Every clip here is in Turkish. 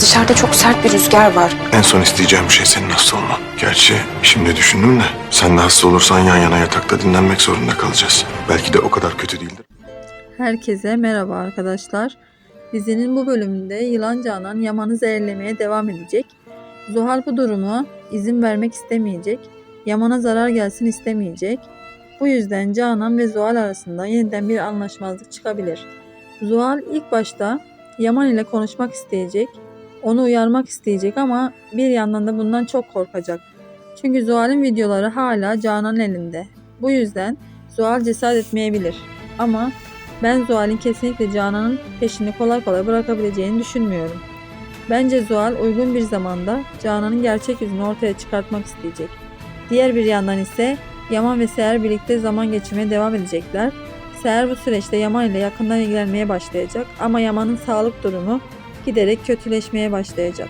Dışarıda çok sert bir rüzgar var. En son isteyeceğim şey senin hasta olman. Gerçi şimdi düşündüm de sen de hasta olursan yan yana yatakta dinlenmek zorunda kalacağız. Belki de o kadar kötü değildir. Herkese merhaba arkadaşlar. Dizinin bu bölümünde Yılan Canan Yaman'ı zehirlemeye devam edecek. Zuhal bu durumu izin vermek istemeyecek. Yaman'a zarar gelsin istemeyecek. Bu yüzden Canan ve Zuhal arasında yeniden bir anlaşmazlık çıkabilir. Zuhal ilk başta Yaman ile konuşmak isteyecek. Onu uyarmak isteyecek ama bir yandan da bundan çok korkacak. Çünkü Zuhal'in videoları hala Canan'ın elinde. Bu yüzden Zuhal cesaret etmeyebilir. Ama ben Zuhal'in kesinlikle Canan'ın peşini kolay kolay bırakabileceğini düşünmüyorum. Bence Zuhal uygun bir zamanda Canan'ın gerçek yüzünü ortaya çıkartmak isteyecek. Diğer bir yandan ise Yaman ve Seher birlikte zaman geçirmeye devam edecekler. Seher bu süreçte Yaman ile yakından ilgilenmeye başlayacak ama Yaman'ın sağlık durumu giderek kötüleşmeye başlayacak.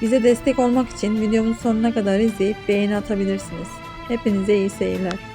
Bize destek olmak için videomun sonuna kadar izleyip beğeni atabilirsiniz. Hepinize iyi seyirler.